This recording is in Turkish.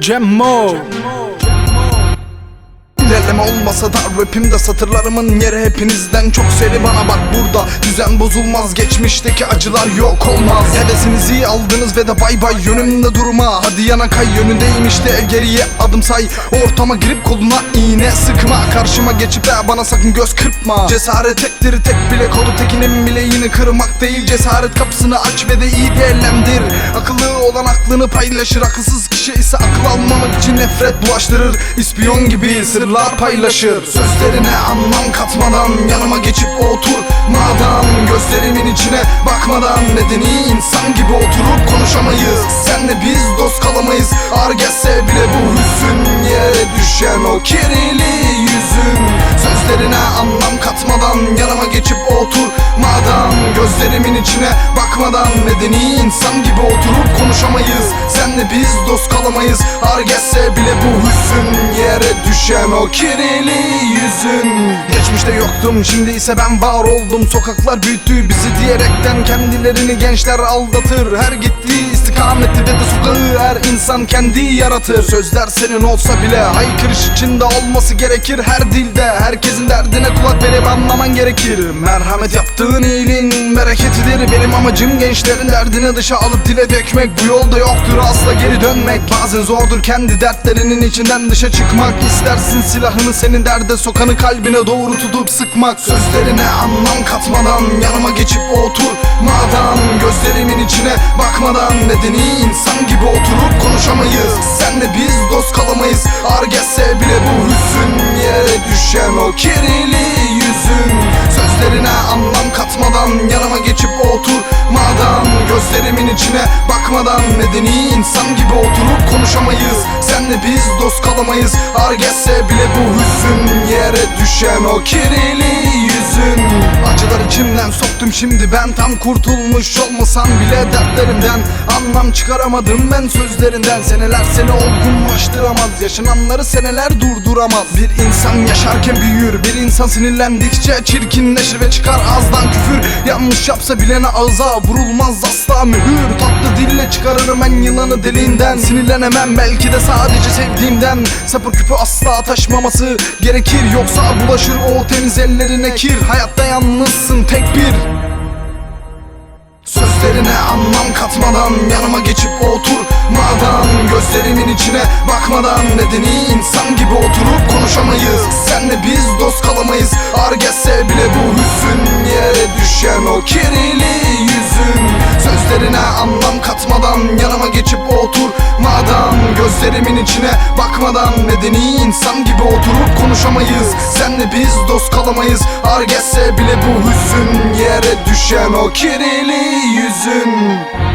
Cemmo İlerleme olmasa da rapimde satırlarımın yeri hepinizden çok seri. Bana bak burada Düzen bozulmaz. Geçmişteki acılar yok olmaz. Hevesinizi aldınız ve de bay bay yönümde durma Hadi yana kay yönündeyim işte. Geriye adım say. Ortama girip koluna iğne sıkma. Karşıma geçip de bana sakın göz kırpma. Cesaret ektir tek bile kolu tekinin bileğini kırmak değil. Cesaret kapısını aç ve de iyi değerlendir Akıllı olan aklını paylaşır Akılsız kişi ise akıl almamak için nefret bulaştırır. İspiyon gibi sırlar paylaşır. Sözlerine anlam katmadan yanıma geçip otur. Madan gözlerimin içine bakmadan Medeni insan gibi oturup konuşamayız. Senle biz dost kalamayız. Ağır gelse bile bu hüzün Yere düşen o kirli yüzün. Sözlerine anlam katmadan yanıma geçip otur. Madan gözlerimin içine bakmadan Medeni insan gibi oturup konuşamayız Senle biz dost kalamayız. Ağır bile bu hüzün Yere düşen o kirli yüzün. Geçmişte yoktum şimdi ise ben var oldum. Sokaklar büyüttü bizi diyerekten Kendilerini gençler aldatır. Her gittiği istikameti ve de sokağı Her insan kendi yaratır. Sözler senin olsa bile Haykırış içinde olması gerekir. Her dilde Herkesin derdine kulak verip anlaman gerekir. Merhamet yaptığın iyiliğin bereketidir. Benim amacım gençlerin derdini dışa alıp dile dökmek. Bu yolda yoktur asla geri dönmek Bazen zordur. Kendi dertlerinin içinden dışa çıkmak. İstersin silahını senin derde sokanı kalbine doğru tutup sıkmak. Sözlerine anlam katmadan yanıma geçip otur. Madan gözlerimin içine bakmadan Medeni insan gibi oturup konuşamayız. Senle biz dost kalamayız. Ağır gelse bile bu hüzün Yere düşen o kirli yüzün. Sözlerine anlam katmadan yanıma geçip otur. Madan gözlerimin içine bakmadan Medeni insan gibi oturup konuşamayız. Senle biz dost kalamayız. Ağır gelse bile bu hüzün Yere düşen o kirli yüzün. Acılar içimden soktum şimdi ben Tam kurtulmuş olmasam bile dertlerimden Anlam çıkaramadım ben sözlerinden. Seneler seni olgunlaştıramaz Yaşananları seneler durduramaz. Bir insan yaşarken büyür Bir insan sinirlendikçe çirkinleşir ve çıkar ağızdan küfür. Yanlış yapsa bilene ağza vurulmaz asla mühür. Tatlı dille çıkarırım ben yılanı deliğinden. Sinirlenemem belki de sadece sevdiğimden. Sapır küpü asla taşmaması gerekir Yoksa bulaşır o temiz ellerine kir. Hayatta yalnızsın tek bir. Sözlerine anlam katmadan yanıma geçip otur Madan gözlerimin içine bakmadan. Medeni insan gibi oturup konuşamayız. Senle biz dost kalamayız. Ağır gelse yanıma geçip otur. Madan gözlerimin içine bakmadan Medeni insan gibi oturup konuşamayız? Senle biz dost kalamayız. Gelse bile bu hüzün Yere düşen o kirli yüzün